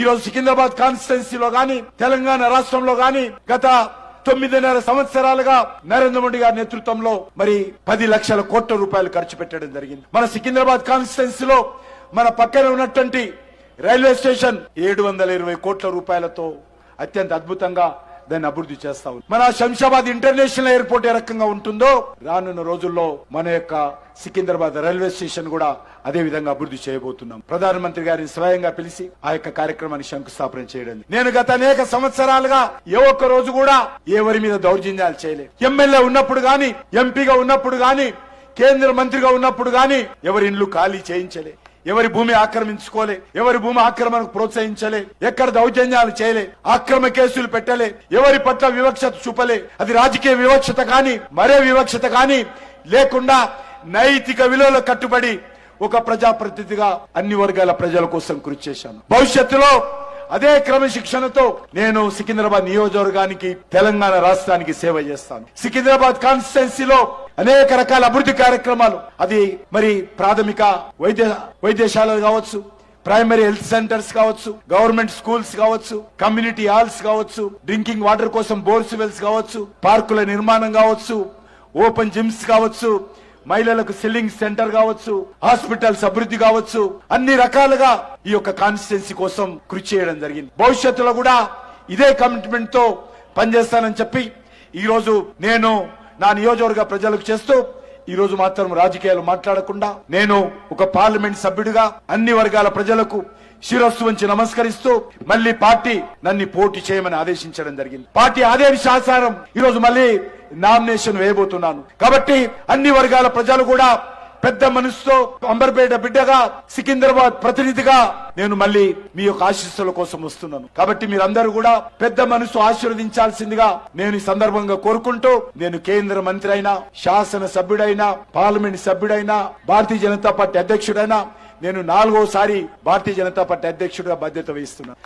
ఈరోజు సికింద్రాబాద్ కాన్స్టిట్యున్సీలో గాని తెలంగాణ రాష్ట్రంలో గాని గత తొమ్మిదిన్నర సంవత్సరాలుగా నరేంద్ర మోడీ గారి నేతృత్వంలో మరి పది లక్షల కోట్ల రూపాయలు ఖర్చు పెట్టడం జరిగింది. మన సికింద్రాబాద్ కాన్స్టిట్యున్సీలో మన పక్కన ఉన్నటువంటి రైల్వే స్టేషన్ ఏడు వందల ఇరవై కోట్ల రూపాయలతో అత్యంత అద్భుతంగా దాన్ని అభివృద్ధి చేస్తా ఉంది. మన శంషాబాద్ ఇంటర్నేషనల్ ఎయిర్పోర్ట్ ఏ రకంగా ఉంటుందో రానున్న రోజుల్లో మన యొక్క సికింద్రాబాద్ రైల్వే స్టేషన్ కూడా అదే విధంగా అభివృద్ధి చేయబోతున్నాం. ప్రధానమంత్రి గారిని స్వయంగా పిలిచి ఆ యొక్క కార్యక్రమాన్ని శంకుస్థాపన చేయడం. నేను గత అనేక సంవత్సరాలుగా ఏ ఒక్క రోజు కూడా ఎవరి మీద దౌర్జన్యాలు చేయలేదు. ఎమ్మెల్యే ఉన్నప్పుడు గాని ఎంపీగా ఉన్నప్పుడు గాని కేంద్ర మంత్రిగా ఉన్నప్పుడు గాని ఎవరి ఇండ్లు ఖాళీ చేయించలే. ఎవరి భూమి ఆక్రమించుకోలే ఎవరి భూమి ఆక్రమణకు ప్రోత్సహించలే ఎక్కడ దౌర్జన్యాలు చేయలే ఆక్రమ కేసులు పెట్టలే ఎవరి పట్ల వివక్షత చూపలే అది రాజకీయ వివక్షత కాని మరే వివక్షత కాని లేకుండా నైతిక విలువల కట్టుబడి ఒక ప్రజాప్రతినిధిగా అన్ని వర్గాల ప్రజల కోసం కృషి చేశాను. భవిష్యత్తులో అదే క్రమశిక్షణతో నేను సికింద్రాబాద్ నియోజకవర్గానికి తెలంగాణ రాష్ట్రానికి సేవ చేస్తాను. సికింద్రాబాద్ కాన్స్టిట్యున్సీలో అనేక రకాల అభివృద్ధి కార్యక్రమాలు. అది మరి ప్రాథమిక వైద్య వైద్యశాలలు కావచ్చు ప్రైమరీ హెల్త్ సెంటర్స్ కావచ్చు గవర్నమెంట్ స్కూల్స్ కావచ్చు కమ్యూనిటీ హాల్స్ కావచ్చు డ్రింకింగ్ వాటర్ కోసం బోర్స్ వెల్స్ కావచ్చు పార్కుల నిర్మాణం కావచ్చు ఓపెన్ జిమ్స్ కావచ్చు మహిళలకు సిల్లింగ్ సెంటర్ కావచ్చు హాస్పిటల్స్ అభివృద్ధి కావచ్చు అన్ని రకాలుగా ఈ యొక్క కాన్స్టిట్యున్సీ కోసం కృషి చేయడం జరిగింది. భవిష్యత్తులో కూడా ఇదే కమిట్మెంట్తో పనిచేస్తానని చెప్పి ఈ రోజు నేను నా నియోజకవర్గ ప్రజలకు చేస్తూ ఈ రోజు మాత్రం రాజకీయాలు మాట్లాడకుండా నేను ఒక పార్లమెంట్ సభ్యుడిగా అన్ని వర్గాల ప్రజలకు శిరస్సు వంచి నమస్కరిస్తూ మళ్ళీ పార్టీ నన్ను పోటీ చేయమని ఆదేశించడం జరిగింది. పార్టీ ఆదేశానుసారం ఈ రోజు మళ్ళీ నామినేషన్ వేయబోతున్నాను. కాబట్టి అన్ని వర్గాల ప్రజలు కూడా పెద్ద మనసుతో అంబర్పేట బిడ్డగా సికింద్రాబాద్ ప్రతినిధిగా నేను మళ్ళీ మీ యొక్క ఆశీస్సుల కోసం వస్తున్నాను. కాబట్టి మీరందరూ కూడా పెద్ద మనసు ఆశీర్వదించాల్సిందిగా నేను ఈ సందర్భంగా కోరుకుంటూ నేను కేంద్ర మంత్రి అయినా శాసన సభ్యుడైనా పార్లమెంట్ సభ్యుడైనా భారతీయ జనతా పార్టీ అధ్యక్షుడైనా నేను నాలుగోసారి భారతీయ జనతా పార్టీ అధ్యక్షుడిగా బాధ్యత వహిస్తున్నాను.